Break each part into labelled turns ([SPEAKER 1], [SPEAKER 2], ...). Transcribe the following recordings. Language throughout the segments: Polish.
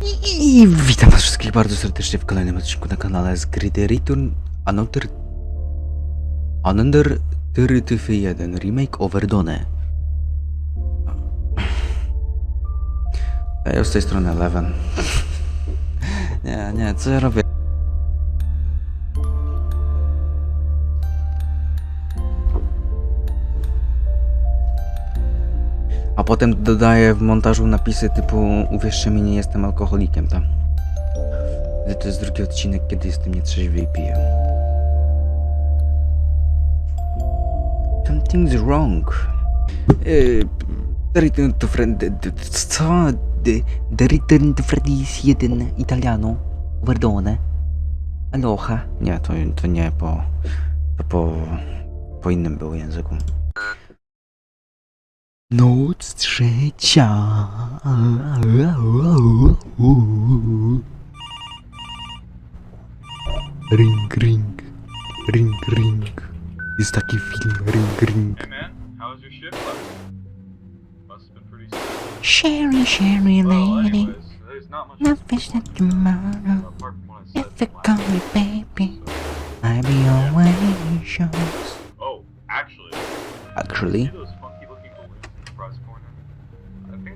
[SPEAKER 1] I witam was wszystkich bardzo serdecznie w kolejnym odcinku na kanale z gry The Return Another Another Territy 1 Remake Overdone. Ja z tej strony Eleven. nie, nie, co ja robię? Potem dodaję w montażu napisy typu uwierzcie mi, nie jestem alkoholikiem, tam. To jest drugi odcinek, kiedy jestem nietrzeźwy i piję. Something's wrong. The Return to Freddy... Co? The, Return to Freddy's 1 Italiano. Verdone. Aloha. Nie, to, to nie po... To po... Po innym było języku. Noc trzecia. Ring, ring. Ring, ring. Jest taki film, ring, ring.
[SPEAKER 2] Hey man, how was your shift last? Must have been pretty.
[SPEAKER 3] Sherry, Sherry
[SPEAKER 2] Well,
[SPEAKER 3] lady,
[SPEAKER 2] anyways, there's not much
[SPEAKER 3] no
[SPEAKER 2] to
[SPEAKER 3] fish that
[SPEAKER 2] of,
[SPEAKER 3] tomorrow.
[SPEAKER 2] apart from what I said.
[SPEAKER 3] If you call me baby, I'll be always yours.
[SPEAKER 2] Oh, actually.
[SPEAKER 1] Actually?
[SPEAKER 2] See those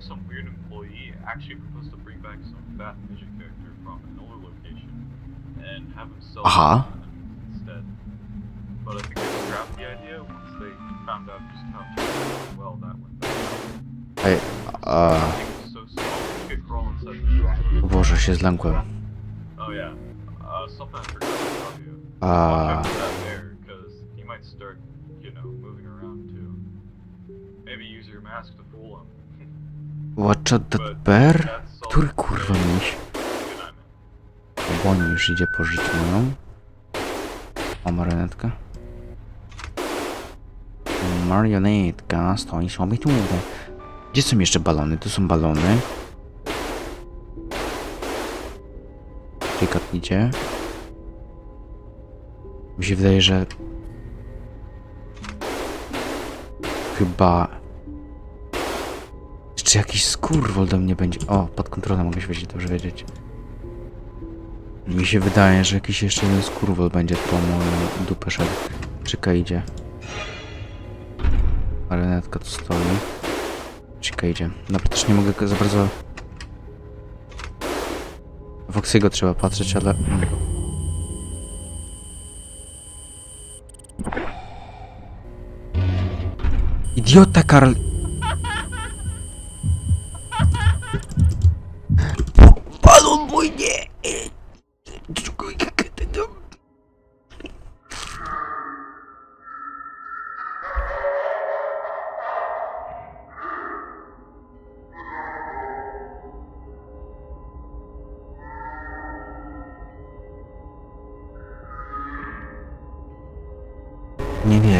[SPEAKER 2] Think some weird employee actually proposed to bring back some fat midget character from an older location and have him sell
[SPEAKER 1] Aha.
[SPEAKER 2] them instead. But I think they scrapped the idea once they found out just how well that went down.
[SPEAKER 1] Ej, a...
[SPEAKER 2] The uh, thing was so small you could crawl inside the
[SPEAKER 1] O oh, Boże, się zlękłem.
[SPEAKER 2] Oh, uh, Watch out that bear?
[SPEAKER 1] Który kurwa miś?
[SPEAKER 2] Good night, man.
[SPEAKER 1] Bo on już idzie pożyć moją. O, marionetka. Marionetka stoi sobie tu. Gdzie są jeszcze balony? Tu są balony. Idzie. Mi się wydaje, że... Chyba... Jeszcze jakiś skurwol do mnie będzie... O, pod kontrolą mogę się dobrze wiedzieć. Mi się wydaje, że jakiś jeszcze jeden skurwol będzie po moją dupę szedł. Czyka idzie. Marionetka tu stoi. Czyka idzie. Dobra, też nie mogę za bardzo... Foxy'ego trzeba patrzeć, ale... Idiota Karl...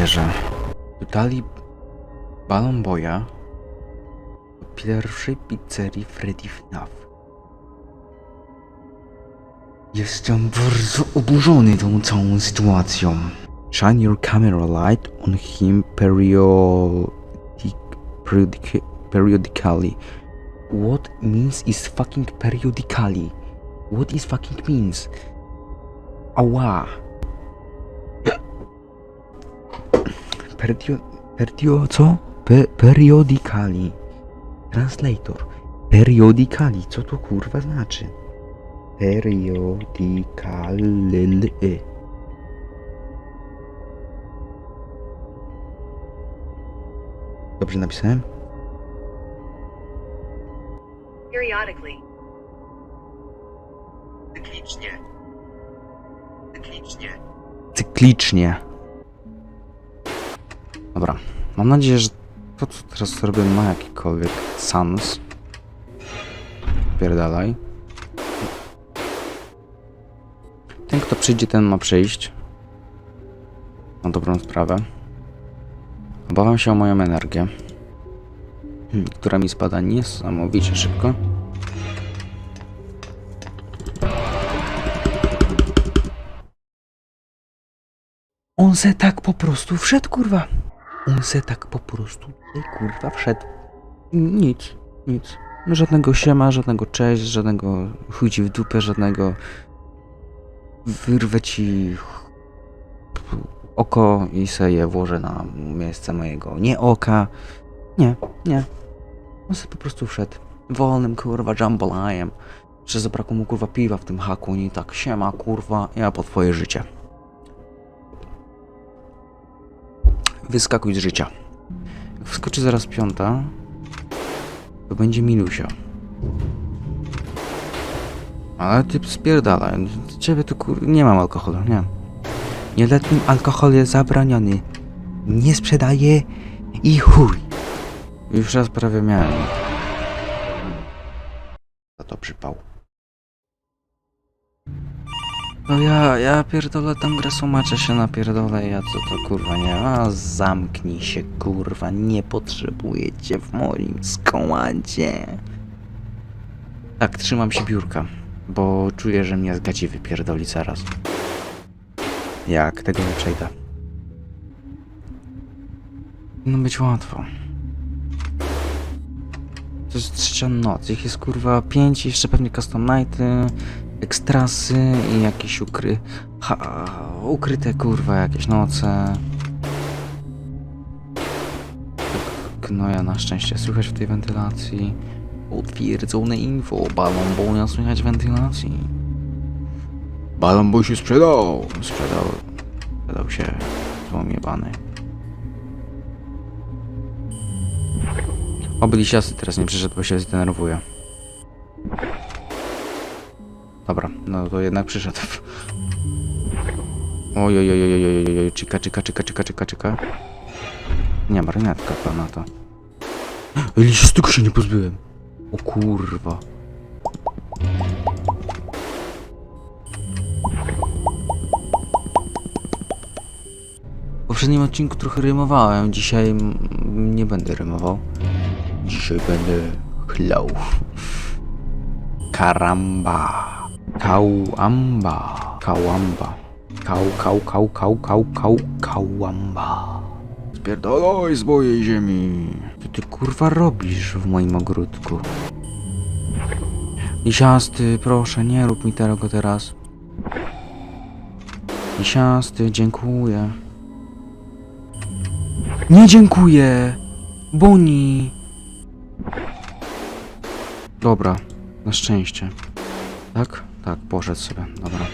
[SPEAKER 1] Nie wierzę. Dali balon boja do pierwszej pizzerii Freddy FNAF. Jestem bardzo oburzony tą całą sytuacją. Shine your camera light on him periodic, periodic, periodically. What means is fucking periodically? What is fucking means? Ała. Perdio... Perdio... co? Pe, periodically. Translator. Periodically. Co to kurwa znaczy? Periodically. Dobrze napisałem?
[SPEAKER 4] periodically.
[SPEAKER 5] Cyklicznie. Cyklicznie.
[SPEAKER 1] Cyklicznie. Dobra. Mam nadzieję, że to, co teraz robię, ma jakikolwiek sens. Pierdalaj. Ten, kto przyjdzie, ten ma przyjść. Na dobrą sprawę. Obawiam się o moją energię. Hmm, Która mi spada niesamowicie szybko. On se tak po prostu wszedł, kurwa. On se tak po prostu tutaj, kurwa, wszedł. Nic, nic. Żadnego siema, żadnego cześć, żadnego chuj ci w dupę, żadnego wyrwę ci oko i se je włożę na miejsce mojego nie oka. Nie, nie. On sobie po prostu wszedł. Wolnym kurwa jambolajem. Że zabrakło mu kurwa piwa w tym haku i tak siema kurwa, ja po twoje życie. Wyskakuj z życia. Wskoczy zaraz piąta, to będzie Milusia. Ale ty spierdalaj. Ciebie tu kur... nie mam alkoholu, nie. Nieletnim alkohol jest zabroniony. Nie sprzedaję i chuj. Już raz prawie miałem. No ja, ja pierdolę tam grę sumacza się napierdolę, ja co to kurwa nie A zamknij się kurwa, nie potrzebuję cię w moim składzie. Tak, trzymam się biurka, bo czuję, że mnie z gaci wypierdoli zaraz. Jak tego nie przejdę. No być łatwo. To jest trzecia noc, ich jest kurwa pięć, jeszcze pewnie custom nighty, ekstrasy i jakieś ukry... Ha, ukryte kurwa jakieś noce. Gnoja na szczęście słychać w tej wentylacji. Potwierdzone info, balon boja słychać wentylacji. Balon się sprzedał. Sprzedał. Sprzedał się. Złomiebany. Oby lisiasy teraz nie przyszedł, bo się zdenerwuje. Dobra, no to jednak przyszedł. Oj, oj, oj, oj, oj, oj, czyka, czyka, czyka, czyka, czyka, czyka. Nie, marionetka pana to. Ej, tylko się nie pozbyłem. O kurwa. W poprzednim odcinku trochę rymowałem, dzisiaj nie będę rymował. Dzisiaj będę chlał. Karamba. Kałamba. Kałamba. Kał, kał, kał, kał, kał, kał, kałamba. Spierdoloj z mojej ziemi. Co ty kurwa robisz w moim ogródku? Lisiasty, proszę, nie rób mi tego teraz. Lisiasty, dziękuję. Nie dziękuję! Boni! Dobra, na szczęście. Tak? Tak, poszedł sobie, dobra.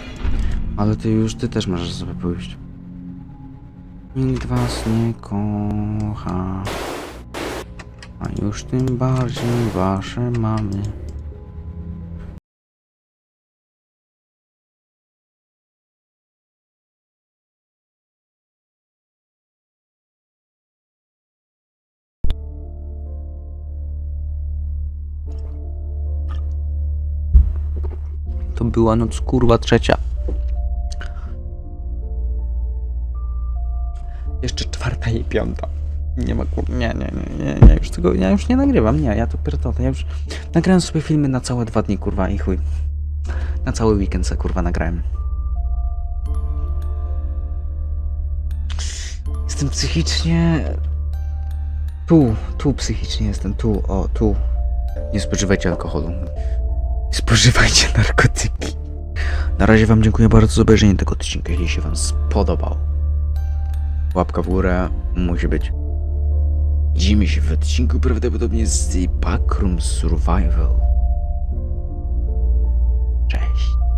[SPEAKER 1] Ale ty już, ty też możesz sobie pójść. Nikt was nie kocha. A już tym bardziej wasze mamy. To była noc kurwa trzecia. Jeszcze czwarta i piąta. Nie ma kur... Nie, nie, nie, nie, nie, już tego, ja już nie nagrywam, nie, ja to pierdolę, ja już nagrałem sobie filmy na całe dwa dni, kurwa, i chuj. Na cały weekend se, kurwa, nagrałem. Jestem psychicznie... Tu, tu psychicznie jestem, tu, o, tu. Nie spożywajcie alkoholu. Spożywajcie narkotyki. Na razie wam dziękuję bardzo za obejrzenie tego odcinka, jeśli się wam spodobał. Łapka w górę musi być. Widzimy się w odcinku prawdopodobnie z Backroom Survival. Cześć.